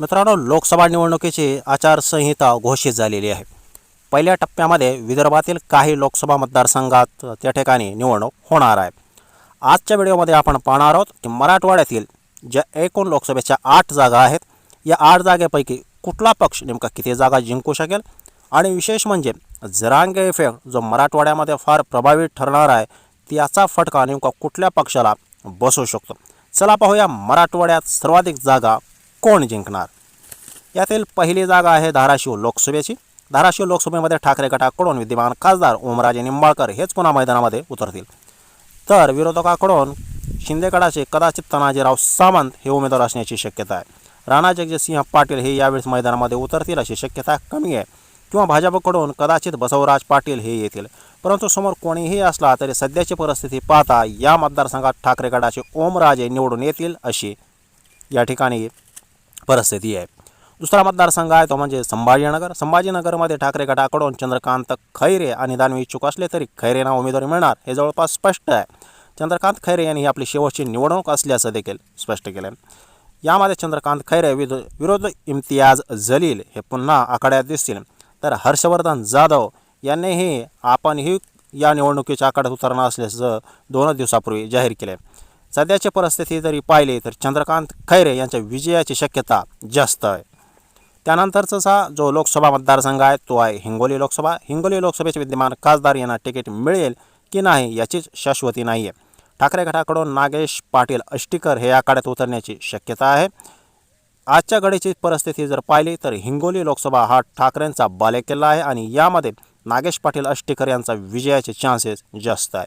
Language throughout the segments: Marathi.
मित्रांनो लोकसभा निवडणुकीची आचारसंहिता घोषित झालेली आहे. पहिल्या टप्प्यामध्ये विदर्भातील काही लोकसभा मतदारसंघात त्या ठिकाणी निवडणूक होणार आहे. आजच्या व्हिडिओमध्ये आपण पाहणार आहोत की मराठवाड्यातील ज्या एकूण लोकसभेच्या आठ जागा आहेत या आठ जागेपैकी कुठला पक्ष नेमका किती जागा जिंकू शकेल? आणि विशेष म्हणजे जरांगे इफेक्ट जो मराठवाड्यामध्ये फार प्रभावी ठरणार आहे त्याचा फटका नेमका कुठल्या पक्षाला बसू शकतो? चला पाहूया मराठवाड्यात सर्वाधिक जागा कोण जिंकणार? यातील पहिली जागा आहे धाराशिव लोकसभेची. धाराशिव लोकसभेमध्ये ठाकरे गटाकडून विद्यमान खासदार ओमराजे निंबाळकर हेच पुन्हा मैदानामध्ये उतरतील. तर विरोधकाकडून शिंदेगडाचे कदाचित तनाजीराव सावंत हे उमेदवार असण्याची शक्यता आहे. राणा जगजितसिंह पाटील हे यावेळेस मैदानामध्ये उतरतील अशी शक्यता कमी आहे किंवा भाजपकडून कदाचित बसवराज पाटील हे येतील. परंतु समोर कोणीही असला तरी सध्याची परिस्थिती पाहता या मतदारसंघात ठाकरे गटाचे ओमराजे निवडून येतील अशी या ठिकाणी परिस्थिती आहे. दुसरा मतदारसंघ आहे तो म्हणजे संभाजीनगर. संभाजीनगरमध्ये ठाकरे गटाकडून चंद्रकांत खैरे आणि दानवे इच्छुक असले तरी खैरेंना उमेदवारी मिळणार हे जवळपास स्पष्ट आहे. चंद्रकांत खैरे यांनी ही आपली शेवटची निवडणूक असल्याचं देखील स्पष्ट केलं यामध्ये चंद्रकांत खैरे विद विरोध इम्तियाज जलील हे पुन्हा आखाड्यात दिसतील. तर हर्षवर्धन जाधव यांनीही आपणही या निवडणुकीच्या आखाड्यात उतरणार असल्याचं दोनच दिवसापूर्वी जाहीर केले सध्याची परिस्थिती जरी पाहिली तर चंद्रकांत खैरे यांच्या विजयाची शक्यता जास्त आहे. त्यानंतरचा जो लोकसभा मतदारसंघ आहे तो आहे हिंगोली लोकसभा. हिंगोली लोकसभेचे विद्यमान खासदार यांना तिकीट मिळेल की नाही याचीच शाश्वती नाही आहे. ठाकरे गटाकडून नागेश पाटील अष्टीकर हे आखाड्यात उतरण्याची शक्यता आहे. आजच्या घडीची परिस्थिती जर पाहिली तर हिंगोली लोकसभा हा ठाकरेंचा बालेकिल्ला आहे आणि यामध्ये नागेश पाटील अष्टीकर यांचा विजयाचे चान्सेस जास्त आहे.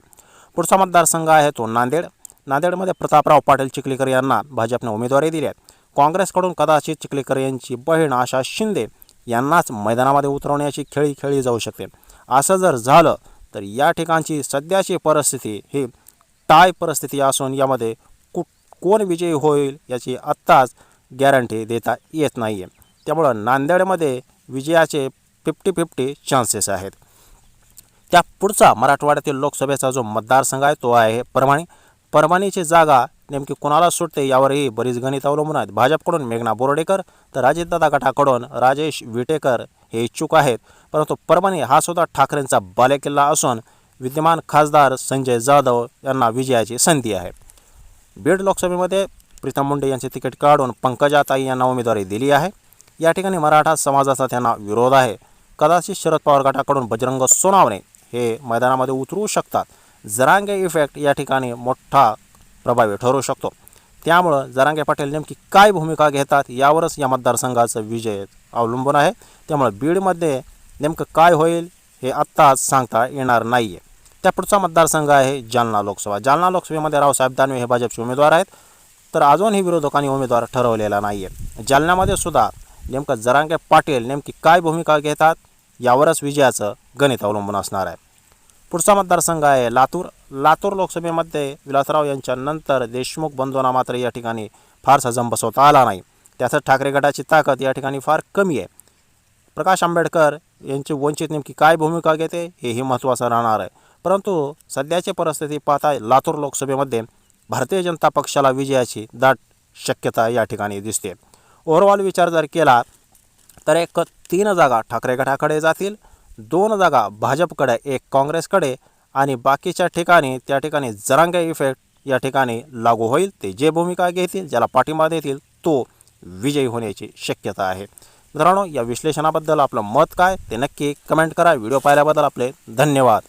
पुढचा मतदारसंघ आहे तो नांदेड. नांदेडमध्ये प्रतापराव पाटील चिखलीकर यांना भाजपने उमेदवारी दिली आहे. काँग्रेसकडून कदाचित चिखलीकर यांची बहीण आशा शिंदे यांनाच मैदानामध्ये उतरवण्याची खेळी खेळली जाऊ शकते. असं जर झालं तर या ठिकाणची सध्याची परिस्थिती ही टाय परिस्थिती असून यामध्ये कु कोण विजयी होईल याची आत्ताच गॅरंटी देता येत नाही आहे त्यामुळं नांदेडमध्ये विजयाचे फिफ्टी फिफ्टी चान्सेस आहेत. त्या पुढचा मराठवाड्यातील लोकसभेचा जो मतदारसंघ आहे तो आहे परभणी. परभणीची जागा नेमकी कोणाला सुटते यावरही बरीच गणित अवलंबून आहेत. भाजपकडून मेघना बोर्डेकर तर अजितदादा गटाकडून राजेश विटेकर हे इच्छुक आहेत. परंतु परभणी हा सुद्धा ठाकरेंचा बालेकिल्ला असून विद्यमान खासदार संजय जाधव यांना विजयाची संधी आहे. बीड लोकसभेमध्ये प्रीतम मुंडे यांचे तिकीट काढून पंकजाताई यांना उमेदवारी दिली आहे. या ठिकाणी मराठा समाजाचा त्यांना विरोध आहे. कदाचित शरद पवार गटाकडून बजरंग सोनावणे हे मैदानामध्ये उतरू शकतात. जरांगे इफेक्ट या ठिकाणी मोठा प्रभावी ठरू शकतो. त्यामुळं जरांगे पाटील नेमकी काय भूमिका घेतात यावरच या मतदारसंघाचं विजय अवलंबून आहे. त्यामुळे बीडमध्ये नेमकं काय होईल हे आत्ताच सांगता येणार नाही आहे त्या पुढचा मतदारसंघ आहे जालना लोकसभा. जालना लोकसभेमध्ये रावसाहेब दानवे हे भाजपचे उमेदवार आहेत. तर अजूनही विरोधकांनी उमेदवार ठरवलेला नाही आहे जालन्यामध्ये सुद्धा नेमकं जरांगे पाटील नेमकी काय भूमिका घेतात यावरच विजयाचं गणित अवलंबून असणार आहे. पुढचा मतदारसंघ आहे लातूर. लातूर लोकसभेमध्ये विलासराव यांच्या नंतर देशमुख बंधूंना मात्र या ठिकाणी फारसा जम बसवता आला नाही. त्याचं ठाकरे गटाची ताकद या ठिकाणी फार कमी आहे. प्रकाश आंबेडकर यांची वंचित नेमकी काय भूमिका घेते हेही महत्त्वाचं राहणार आहे. परंतु सध्याची परिस्थिती पाहता लातूर लोकसभेमध्ये भारतीय जनता पक्षाला विजयाची दाट शक्यता या ठिकाणी दिसते. ओव्हरऑल विचार जर केला तर एक तीन जागा ठाकरे गटाकडे जातील. दोन जागा भाजपकडे एक काँग्रेसकडे आणि बाकीच्या ठिकाणी त्या ठिकाणी जरांगा इफेक्ट या ठिकाणी लागू होईल. ते जे भूमिका घेतील ज्याला पाठिंबा देतील तो विजयी होण्याची शक्यता आहे. मित्रांनो या विश्लेषणाबद्दल आपलं मत काय ते नक्की कमेंट करा. व्हिडिओ पाहिल्याबद्दल आपले धन्यवाद.